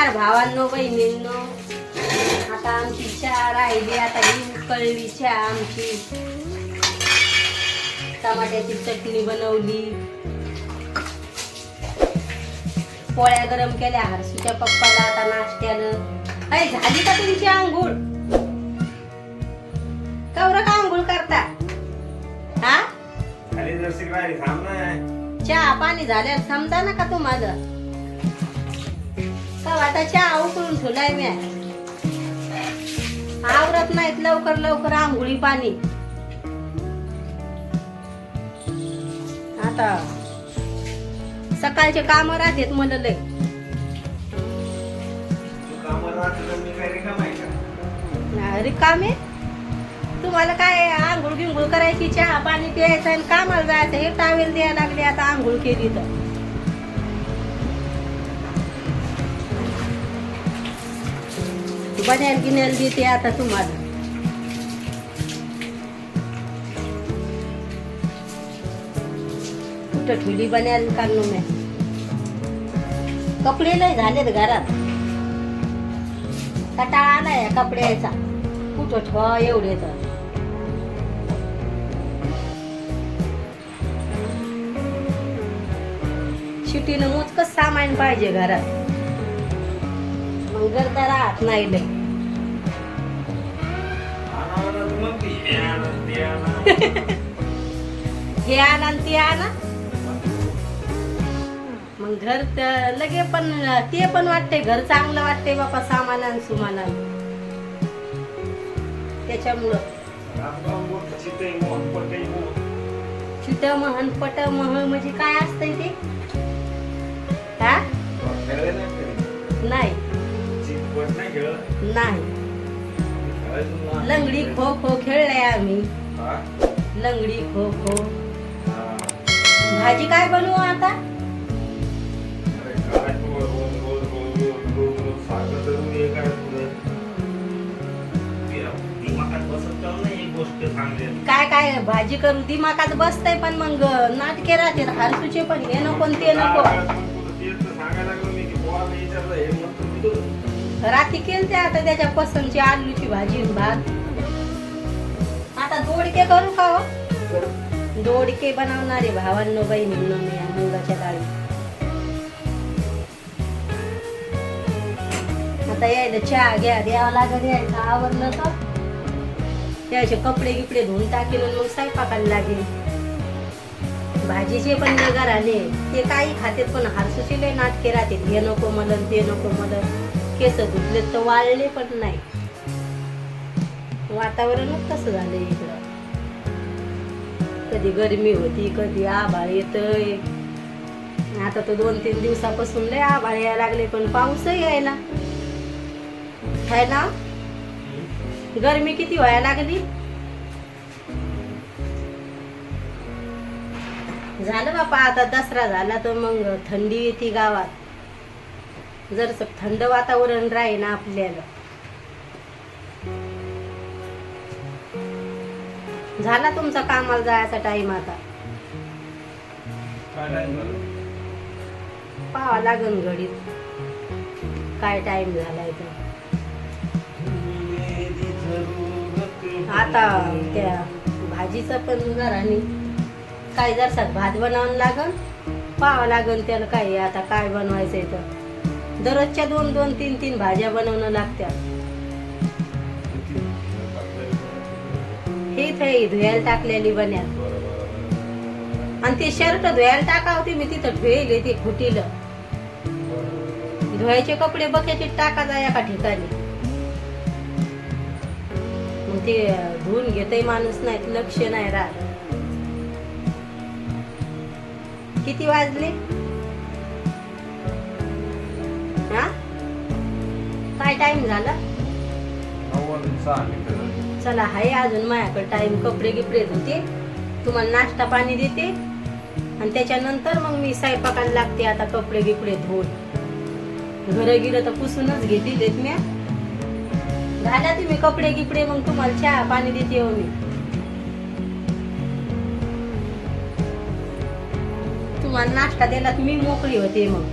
नमस्कार भावांनो बहिणींनो. आता आमची चहा राहिली आता ही उकळली चहा आमची. टमाट्याची चटणी बनवली. पोळ्या गरम केल्या हर्षीच्या पप्पाला आता नाश्त्यानं. अय झाली का तुमची आंघोळ? कवर का आंघोळ करता? हा? चहा पाणी झाल्यावर समजा ना का तुम्हाला का आता चहा उकळून ठेवलाय मी. आवरत नाहीत लवकर लवकर आंघोळी पाणी. आता सकाळचे काम राहतात मला लय. रिकामे तुम्हाला काय आंघोळ गिंघोळ करायची चहा पाणी प्यायचं आणि कामाला जायचं हे टावेल द्यायला लागले आता आंघोळ केली तर. बन्याल गिन्याल देते आता तुम्हाला. कुठं ठुली बन्याल काढून मी कपडे लय झालेत घरात. कटाळा आलाय कपडे कपड्याचा. कुठं ठेवा एवढे तर. शिटीनं मोजकच सामान पाहिजे घरात. मग गर्दा राहत नाही लय. हे आणा, ते आणा. आणा आणि ते आणा. मग घर लगे पण ते पण वाटते घर चांगलं वाटते बापा सामानान सुमानान त्याच्यामुळं रामराम बोल, चितई मोहन, पट मह म्हणजे काय असतंय ते? हा? नाही. नाही. लंगडी खो खो खेळलाय आम्ही? लंगडी खो खो. भाजी काय बनवू आता? काय काय भाजी करू? दिमागात बसतय पण मग नाटके राहते हरसूचे पण हे नको ते नको. रात्री केलते आता त्याच्या पसंतची आलूची भाजी भात. आता दोडके करू का हो? दोडके बनवणारे भावांनो बहिणींनो मी या मुगाच्या डाळी. आता यायला चहा घ्या द्यावा लागत यायचं आवडलं तर. त्याचे कपडे गिपडे धुवून टाकेल आणि मग स्वयंपाकाला लागेल. भाजीचे पण लय आले ते काही खाते पण हरसूचे नाटके राहते हे नको मला ते नको मदत केस धुतले तर वाळले पण नाही. वातावरणच तसं झालं इकडं. कधी गरमी होती कधी आभाळ येतय. आता तर दोन तीन दिवसापासून लय आभाळ यायला लागले पण पाऊसही यायला है ना? गरमी किती व्हायला लागली? झालं बापा आता दसरा झाला तर मग थंडी येते गावात. जर थंड वातावरण राही ना आपल्याला. झाला तुमचा कामाला जायचा टाइम आता. पावा लागन घडीत. काय टाइम झालाय तर. आता त्या भाजीचं पण घराने काय जरसात भात बनवावं लागन पाहावं लागन त्याला काय आता काय बनवायचंय तर. दररोजच्या दोन दोन तीन तीन भाज्या बनवणं लागत्या. हे थंय धुयाला टाकलेली बन्या. आणि ते शर्ट धुयाला टाका होती मी तिथं धुईल ते खुटीलं धुवायचे कपडे बक्याचे टाका जा एका ठिकाणी. मग ते धुवून घेतही माणूस नाही लक्ष नाही राहत. किती वाजले? काय टाइम झाला? चला हाय अजून माझ्याकडे टाइम कपडे गिपडे धुते. तुम्हाला नाश्ता पाणी देते. आणि त्याच्यानंतर मग मी स्वयंपाकाला लागते आता कपडे गिपडे धुवून घर गिरं तर पुसूनच घेतलेत म्या झाल्या तुम्ही कपडे गिपडे मग तुम्हाला चहा पाणी देते हो मी. तुम्हाला नाश्ता दिला मी मोकळी होते मग.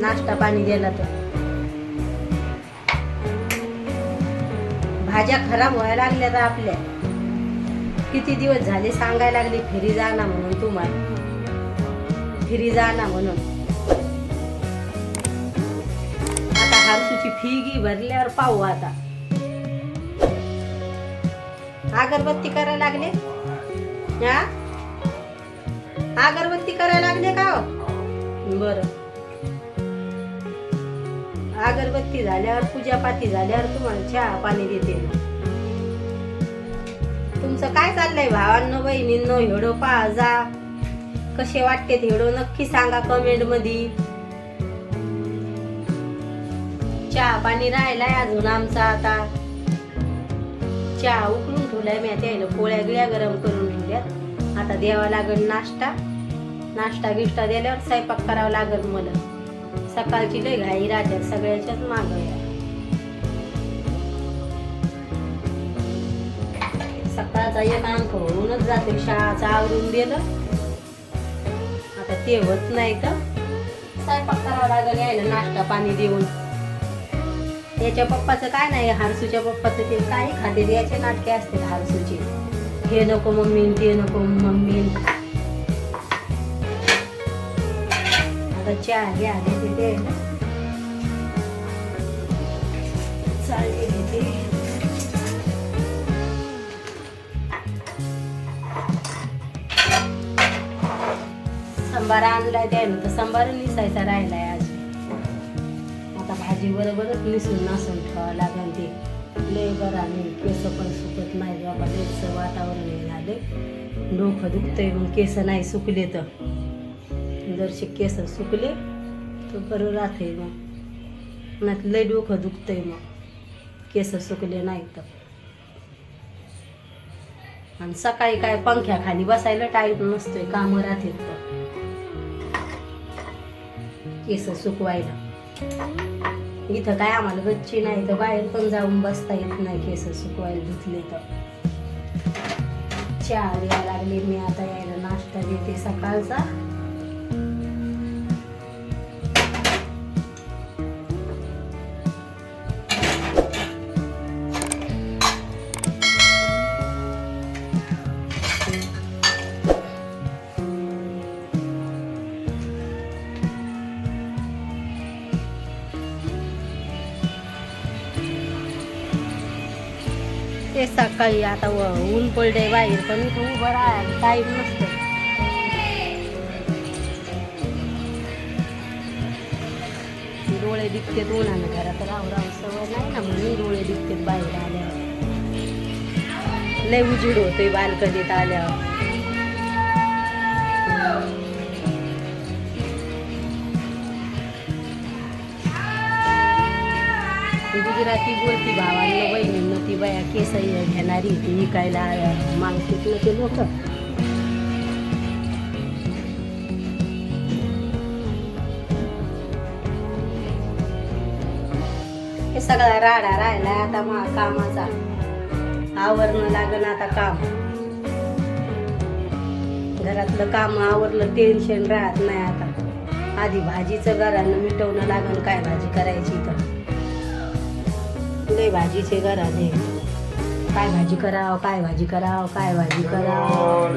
नाश्ता पाणी दिला तर. भाज्या खराब व्हायला लागल्या तर आपल्या. किती दिवस झाले सांगायला लागली फिरी जा ना म्हणून तुम्हाला. फिरी जा ना म्हणून. आता हारसूची फी भरल्यावर पाहू आता. अगरबत्ती करायला लागले? हा? अगरबत्ती करायला लागले का हो? अगरबत्ती झाल्यावर पूजापाती झाल्यावर तुम्हाला चहा पाणी देते. तुमचं काय चाललंय भावांनो बहिणींनो हेडो पाहा जा कसे वाटते हेडो नक्की सांगा कमेंटमध्ये चहा पाणी राहिलाय अजून आमचा आता. चहा उकळून ठेवलाय मी त्याला पोळ्या गिळ्या गरम करून ठेवल्यात. आता द्यावा लागेल नाश्ता. नाश्ता गिष्टा दिल्यावर स्वयंपाक करावा लागेल मला. सकाळची लय घाई राहते सगळ्याच्याच माग सकाळचा एक अंक होऊनच जाते शाळाचा आवरून दिलं आता ते होत नाही तर स्वयंपाक करावा लागेल यायला नाश्ता पाणी देऊन. याच्या पप्पाचं काय नाही हारसूच्या पप्पाचं ते काही खाते याचे नाटके असते हारसूचे. हे नको मम्मी ते नको मम्मी. आता चहा घ्या तिथे ते चालले घेते संभार आणलाय त्यानं तर संभार निसायचा राहिलाय आज. आता भाजी बरोबरच निसून नसून ठेवावं लागेल ते. लय बरं आणि केस पण सुकत नाही बाबा लेचं वातावरण हे झाले डोकं दुखतंय मग केस नाही सुकले तर. जरसे केस सुकले तर बरं राहते मग. नाही लय डोकं दुखतंय मग. केस सुकले नाही तर. आणि सकाळी काय पंख्याखाली बसायला टाईम नसतोय कामं राहते तर. केस सुकवायला. इथं काय आम्हाला गच्ची नाही तर बाहेर पण जाऊन बसता येत नाही केस सुकवायला धुतले तर. चहा द्यायला लागले मी आता यायला नाश्ता देते सकाळचा. ते सकाळी आता व- ऊन पडले बाहेर पण इथं उभं राहायला टाईम नसतो. डोळे दिसतेत उन्हानं घरात राहू राहू सवय नाही ना म्हणून डोळे दिसतेत बाहेर आल्यावर. लय उजीड होतोय बालकनीत आल्यावर. गुजराती बोलती भावांना बहिणींना ती बाया केस घेणारी ती विकायला मागतात ना ते लोक हे सगळा राडा राहिलाय आता मा कामाचा. आवरणं लागण आता काम. घरातलं काम आवरलं टेन्शन राहत नाही आता. आधी भाजीचं घरानं मिटवणं लागन काय भाजी करायची तर लय भाजीचे घराने. काय भाजी करावं काय भाजी करावं काय भाजी करावं?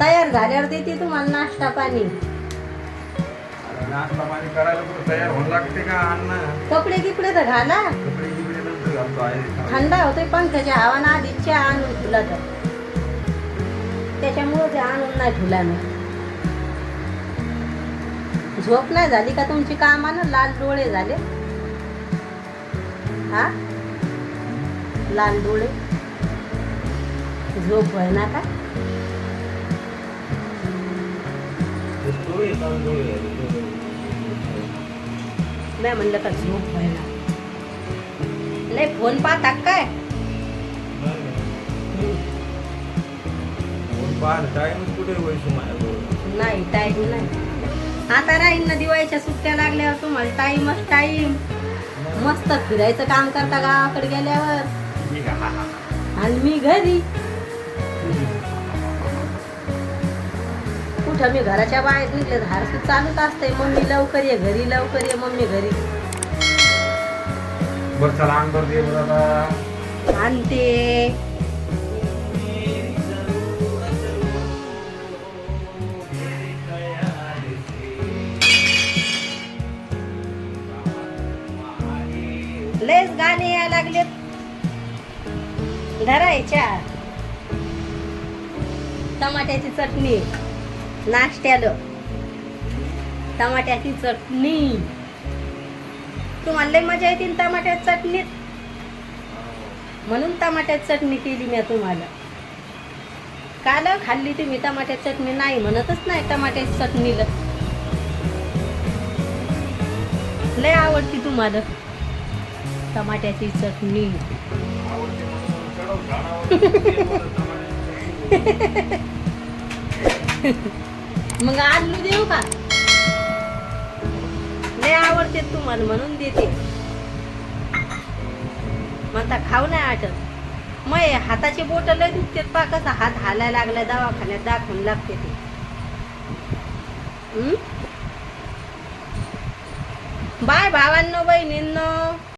तयार झाल्यावर देते तुम्हाला नाश्ता पाणी. नाश्ता पाणी करायला पुढे तयार होऊन लागते का अन्न? कपडे गिपडे तर घाला. कपडे गिपडे नंतर घालतो आहे थंड होते पंख्याच्या हवानं आधी चहा आणून ठुला तर. त्याच्यामुळे ते आणून नाही ठुला मी. झोप नाही झाली का तुमची कामानं? लाल डोळे झाले. हा? लाल डोळे झोप होय ना का नाही म्हणलं का झोप होय ना. लय फोन पाहता काय? नाही टाईम नाही. आता राहील ना दिवाळीच्या सुट्ट्या लागल्यावर तुम्हाला टाईमच टाईम मस्त फिरायचं काम करता गावाकडे गेल्यावर. हा, हा, हा. आणि मी घरी. कुठं मी घराच्या बाहेर निघले धारसू चालूच असतंय मम्मी लवकर ये घरी लवकर ये मम्मी घरी. बरं चला अंग दे बरं आता आणते. वेळेस गाणे यायला लागलेत. धरायच्या. टमाट्याची चटणी. नाश्त्याला. टमाट्याची चटणी. तुम्हाला लय मजा येते ना टमाट्याची चटणीत म्हणून टमाट्याची चटणी केली मी तुम्हाला. काल खाल्ली तुम्ही टमाट्याची चटणी? नाही म्हणतच नाही टमाट्याची चटणीला. लय आवडती तुम्हाला. टमाट्याची चटणी. मग आलू देऊ का? लय आवडते तुम्हाला म्हणून देते. म्हणता खाऊ नाही आटत मग हाताचे बोट लय दुखतेत पा कसा हात हालायला लागला दवाखान्यात दाखवून लागते ते. बाय भावांनो बहिणींनो.